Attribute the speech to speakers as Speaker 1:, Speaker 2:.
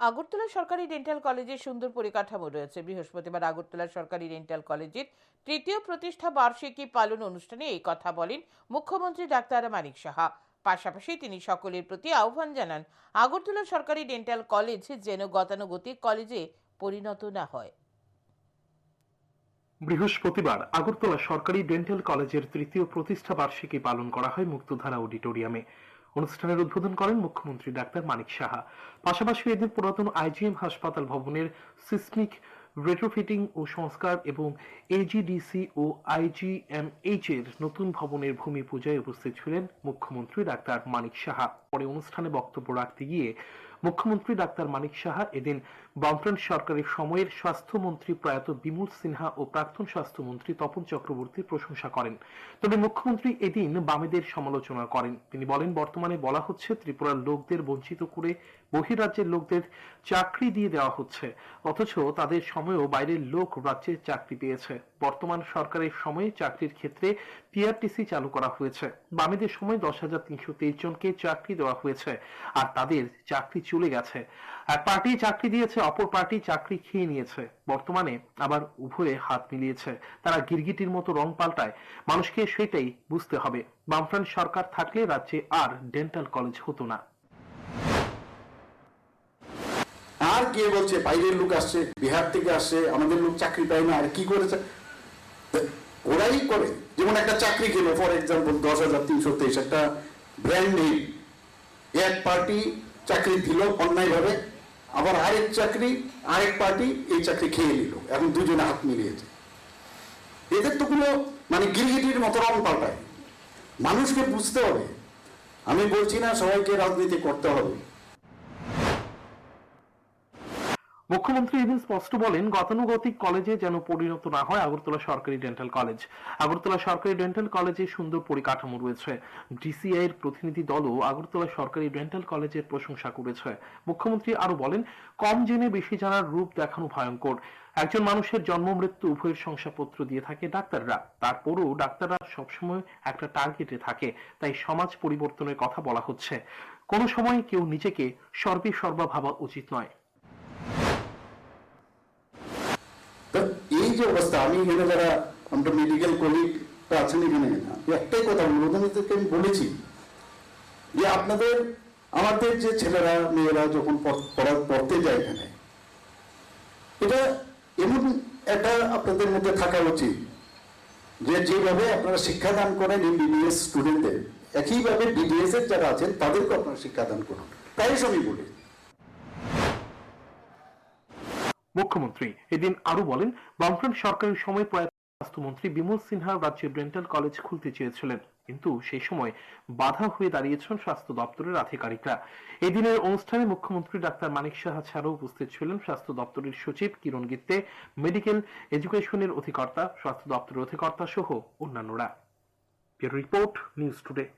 Speaker 1: আগরতলা সরকারি ডেন্টাল কলেজে সুন্দর পরিকাঠামো রয়েছে। বৃহস্পতিবার আগরতলা সরকারি ডেন্টাল কলেজের তৃতীয় প্রতিষ্ঠা বার্ষিকী পালন অনুষ্ঠানে এই কথা বলেন মুখ্যমন্ত্রী ডাক্তার মানিক সাহা। পাশাপাশি তিনি সকলের প্রতি আহ্বান জানান, আগরতলা সরকারি ডেন্টাল কলেজ যেন গতানুগতিক কলেজে পরিণত না হয়।
Speaker 2: বৃহস্পতিবার আগরতলা সরকারি ডেন্টাল কলেজের তৃতীয় প্রতিষ্ঠা বার্ষিকী পালন করা হয় মুক্তধারা অডিটোরিয়ামে। অনুষ্ঠানের উদ্বোধন করেন মুখ্যমন্ত্রী ডাক্তার মানিক সাহা। পাশাপাশি এদিন পুরাতন আইজিএম হাসপাতাল ভবনের সিসমিক রেট্রোফিটিং ও সংস্কার এবং এজিডিসি ও আইজিএমএইচ এর নতুন ভবনের ভূমি পূজায় উপস্থিত ছিলেন মুখ্যমন্ত্রী ডাক্তার মানিক সাহা। পরে অনুষ্ঠানে বক্তব্য রাখতে গিয়ে মুখ্যমন্ত্রী ডাক্তার মানিক সাহা এদিন বামফ্রন্ট সরকারের সময়ের স্বাস্থ্যমন্ত্রী প্রয়াত বিমল সিনহা ও প্রাক্তন স্বাস্থ্যমন্ত্রী তপন চক্রবর্তীর প্রশংসা করেন। তবে মুখ্যমন্ত্রী এদিন বামেদের সমালোচনা করেন। তিনি বলেন, বর্তমানে বলা হচ্ছে, ত্রিপুরার লোকদের বঞ্চিত করে বহিরাজ্যের লোকদের চাকরি দিয়ে দেওয়া হচ্ছে। অথচ তাদের সময়েও বাইরের লোক রাজ্যে চাকরি পেয়েছে। বর্তমান সরকারের সময়ে চাকরির ক্ষেত্রে পিআরটিসি চালু করা হয়েছে। বামেদের সময় দশ হাজার তিনশো তেইশ জনকে চাকরি দেওয়া হয়েছে। আর তাদের চাকরি চলে গেছে। এক পার্টি চাকরি দিয়েছে, অপর পার্টি চাকরি খেয়ে নিয়েছে। বর্তমানে আবার উভয়ে হাত মিলিয়েছে। তারা গিরগিটির মতো রং পাল্টায়। মানুষকে সেটাই বুঝতে হবে। বামফ্রন্ট সরকার থাকলে রাজ্যে আর ডেন্টাল কলেজ হতো না।
Speaker 3: আর কে বলছে? বাইরের লোক আসছে, বিহার থেকে আসছে, আমাদের লোক চাকরি পায় না, আর কি করেছে? ওরাই করে। যেমন একটা চাকরি খেলো, ফর এক্সাম্পল দশ হাজার তিনশো তেইশ, একটা ব্র্যান্ড নেই এক পার্টি চাকরি দিল অন্যায়ভাবে, আবার আরেক চাকরি, আরেক পার্টি এই চাকরি খেয়ে নিল। এখন দুজনে হাত মিলিয়েছে। এদের তো কোনো মানে গিরগিটির মতো রং পাল্টায়। মানুষকে বুঝতে হবে। আমি বলছি না সবাইকে রাজনীতি করতে হবে।
Speaker 2: মুখ্যমন্ত্রী এদিন স্পষ্ট বলেন, গতানুগতিক কলেজে যেন পরিণত না হয় আগরতলা সরকারি ডেন্টাল কলেজ আগরতলা সরকারি ডেন্টাল কলেজে সুন্দর পরিকাঠামো রয়েছে। ডিসিআই এর প্রতিনিধি দলও আগরতলা সরকারি ডেন্টাল কলেজের প্রশংসা করেছে। মুখ্যমন্ত্রী আরও বলেন, কম জেনে বেশি জানার রূপ দেখানো ভয়ঙ্কর। একজন মানুষের জন্ম, মৃত্যু উভয়ের শংসাপত্র দিয়ে থাকে ডাক্তাররা। তারপরও ডাক্তাররা সবসময় একটা টার্গেটে থাকে, তাই সমাজ পরিবর্তনের কথা বলা হচ্ছে। কোনো সময় কেউ নিজেকে সর্বে সর্বা ভাবা উচিত নয়
Speaker 3: তো এই যে অবস্থা, আমি এখানে যারা আমরা মেডিকেল কলিগ আছেন এখানে একটাই কথা বলব ওদেরকে আমি বলেছি যে আপনাদের, আমাদের যে ছেলেরা, মেয়েরা যখন পড়া- পড়তে যায় এখানে, এটা এমন একটা আপনাদের মধ্যে থাকা উচিত যে যেভাবে আপনারা শিক্ষাদান করেন এমবিবিএস স্টুডেন্টদের একইভাবে বিডিএস এর যারা আছেন তাদেরকে আপনারা শিক্ষাদান করুন। তাই আমি বলি।
Speaker 2: মুখ্যমন্ত্রী। এদিন আরও বলেন, বামফ্রন্ট সরকারের সময় প্রয়াত স্বাস্থ্যমন্ত্রী বিমল সিনহা রাজ্যে ডেন্টাল কলেজ খুলতে চেয়েছিলেন। কিন্তু সেই সময় বাধা হয়ে দাঁড়িয়েছেন স্বাস্থ্য দপ্তরের আধিকারিকরা। এদিনের অনুষ্ঠানে মুখ্যমন্ত্রী ডাক্তার মানিক সাহা ছাড়াও উপস্থিত ছিলেন স্বাস্থ্য দপ্তরের সচিব কিরণ গিত্তে, মেডিকেল এডুকেশনের অধিকর্তা, স্বাস্থ্য দপ্তরের অধিকর্তা সহ অন্যান্যরা। Report, news today.